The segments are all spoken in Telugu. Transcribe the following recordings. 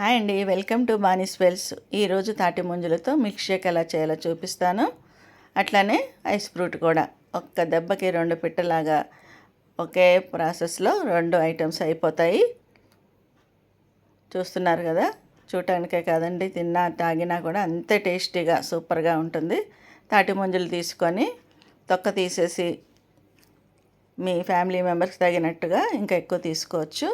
హాయ్ అండి వెల్కమ్ టు బానిస్ వెల్స్. ఈరోజు తాటి ముంజులతో మిల్క్ షేక్ ఎలా చేయాలో చూపిస్తాను. అట్లానే ఐస్ ఫ్రూట్ కూడా. ఒక్క దెబ్బకి రెండు పిట్టలాగా ఒకే ప్రాసెస్లో రెండు ఐటమ్స్ అయిపోతాయి. చూస్తున్నారు కదా చూడటానికే కాదండి తిన్నా తాగినా కూడా అంతే టేస్టీగా సూపర్గా ఉంటుంది. తాటి ముంజులు తీసుకొని తొక్క తీసేసి మీ ఫ్యామిలీ మెంబర్స్ తగినట్టుగా ఇంకా ఎక్కువ తీసుకోవచ్చు.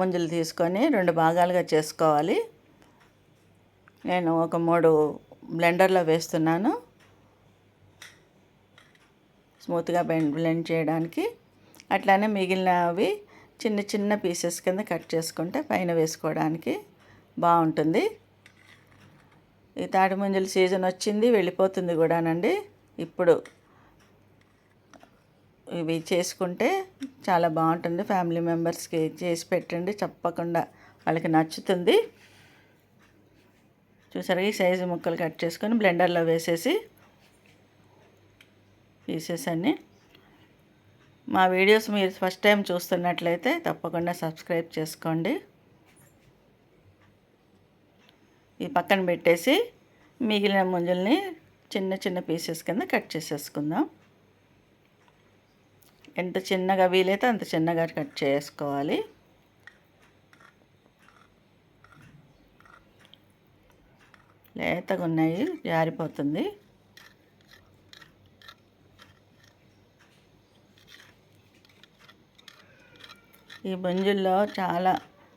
ముంజలు తీసుకొని రెండు భాగాలుగా చేసుకోవాలి. నేను ఒక మూడు బ్లెండర్లో వేస్తున్నాను. స్మూత్గా బ్లెండ్ చేయడానికి. అట్లానే మిగిలినవి చిన్న చిన్న పీసెస్ కింద కట్ చేసుకుంటే పైన వేసుకోవడానికి బాగుంటుంది. ఈ తాటి ముంజల సీజన్ వచ్చింది వెళ్ళిపోతుంది కూడానండి. ఇప్పుడు ఇవి చేసుకుంటే చాలా బాగుంటుంది. ఫ్యామిలీ మెంబర్స్కి చేసి పెట్టండి. తప్పకుండా వాళ్ళకి నచ్చుతుంది. చూసారు ఈ సైజు ముక్కలు కట్ చేసుకొని బ్లెండర్లో వేసేసి పీసెస్ అన్నీ మా వీడియోస్ మీరు ఫస్ట్ టైం చూస్తున్నట్లయితే తప్పకుండా సబ్స్క్రైబ్ చేసుకోండి. ఈ పక్కన పెట్టేసి మిగిలిన ముంజల్ని చిన్న చిన్న పీసెస్ కింద కట్ చేసేసుకుందాం. ఎంత చిన్నగా వీలైతే అంత చిన్నగా కట్ చేసుకోవాలి. లేతగా ఉన్నాయి జారిపోతుంది. ఈ బొంజుల్లో చాలా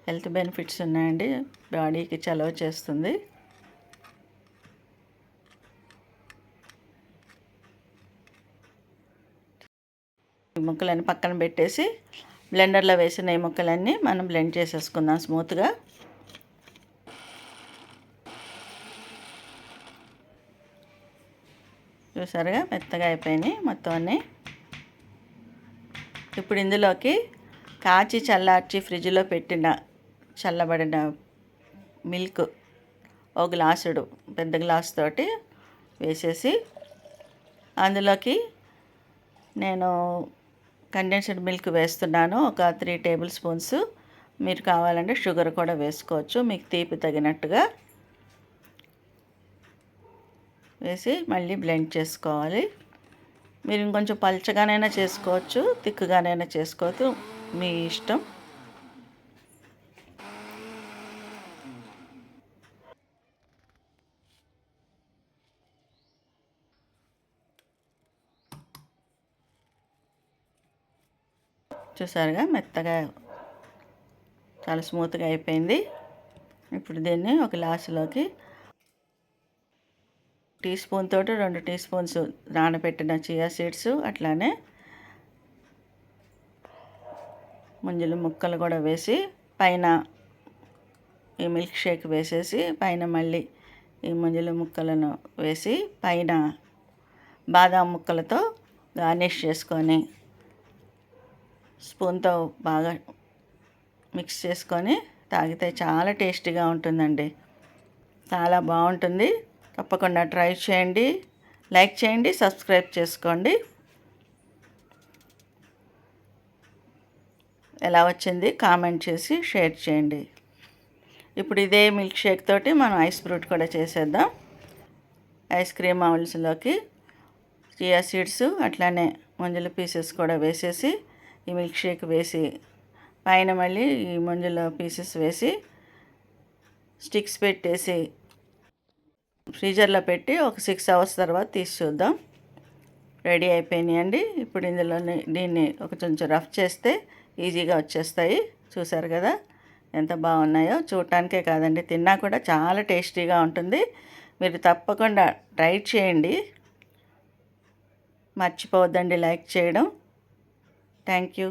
హెల్త్ బెనిఫిట్స్ ఉన్నాయండి. బాడీకి చలవ చేస్తుంది. ఈ పక్కన పెట్టేసి బ్లెండర్లో వేసిన ఈ ముక్కలన్నీ మనం బ్లెండ్ చేసేసుకుందాం స్మూత్గా. చూసారుగా? మెత్తగా అయిపోయినాయి మొత్తం అన్నీ. ఇప్పుడు ఇందులోకి కాచి చల్లార్చి ఫ్రిడ్జ్లో పెట్టిన చల్లబడిన మిల్క్ ఒక గ్లాసుడు పెద్ద గ్లాస్ తోటి వేసేసి అందులోకి నేను కండెన్స్డ్ మిల్క్ వేస్తున్నాను. ఒక త్రీ టేబుల్ స్పూన్స్. మీరు కావాలంటే షుగర్ కూడా వేసుకోవచ్చు. మీకు తీపి తగినట్టుగా వేసి మళ్ళీ బ్లెండ్ చేసుకోవాలి. మీరు ఇంకొంచెం పల్చగానైనా చేసుకోవచ్చు తిక్కుగానైనా చేసుకోవచ్చు. మీ ఇష్టం. చూసారుగా మెత్తగా చాలా స్మూత్గా అయిపోయింది. ఇప్పుడు దీన్ని ఒక గ్లాసులోకి టీ స్పూన్ తోటి రెండు టీ స్పూన్స్ నానబెట్టిన చియా సీడ్స్ అట్లానే ముంజలు ముక్కలు కూడా వేసి పైన ఈ మిల్క్ షేక్ వేసేసి పైన మళ్ళీ ఈ ముంజలు ముక్కలను వేసి పైన బాదాం ముక్కలతో గార్నిష్ చేసుకొని స్పూన్తో బాగా మిక్స్ చేసుకొని తాగితే చాలా టేస్టీగా ఉంటుందండి. చాలా బాగుంటుంది. తప్పకుండా ట్రై చేయండి. లైక్ చేయండి సబ్స్క్రైబ్ చేసుకోండి. ఎలా వచ్చింది కామెంట్ చేసి షేర్ చేయండి. ఇప్పుడు ఇదే మిల్క్ షేక్ తోటి మనం ఐస్ ఫ్రూట్ కూడా చేసేద్దాం. ఐస్ క్రీమ్ అవల్స్లోకి చియా సీడ్స్ అట్లానే ముంజల పీసెస్ కూడా వేసేసి ఈ మిల్క్ షేక్ వేసి పైన మళ్ళీ ఈ మంజుల పీసెస్ వేసి స్టిక్స్ పెట్టేసి ఫ్రీజర్లో పెట్టి ఒక సిక్స్ అవర్స్ తర్వాత తీసి చూద్దాం. రెడీ అయిపోయినాయండి ఇప్పుడు ఇందులో దీన్ని ఒక కొంచెం రఫ్ చేస్తే ఈజీగా వచ్చేస్తాయి. చూసారు కదా? ఎంత బాగున్నాయో. చూడటానికే కాదండి తిన్నా కూడా చాలా టేస్టీగా ఉంటుంది. మీరు తప్పకుండా ట్రై చేయండి. మర్చిపోవద్దండి లైక్ చేయడం. Thank you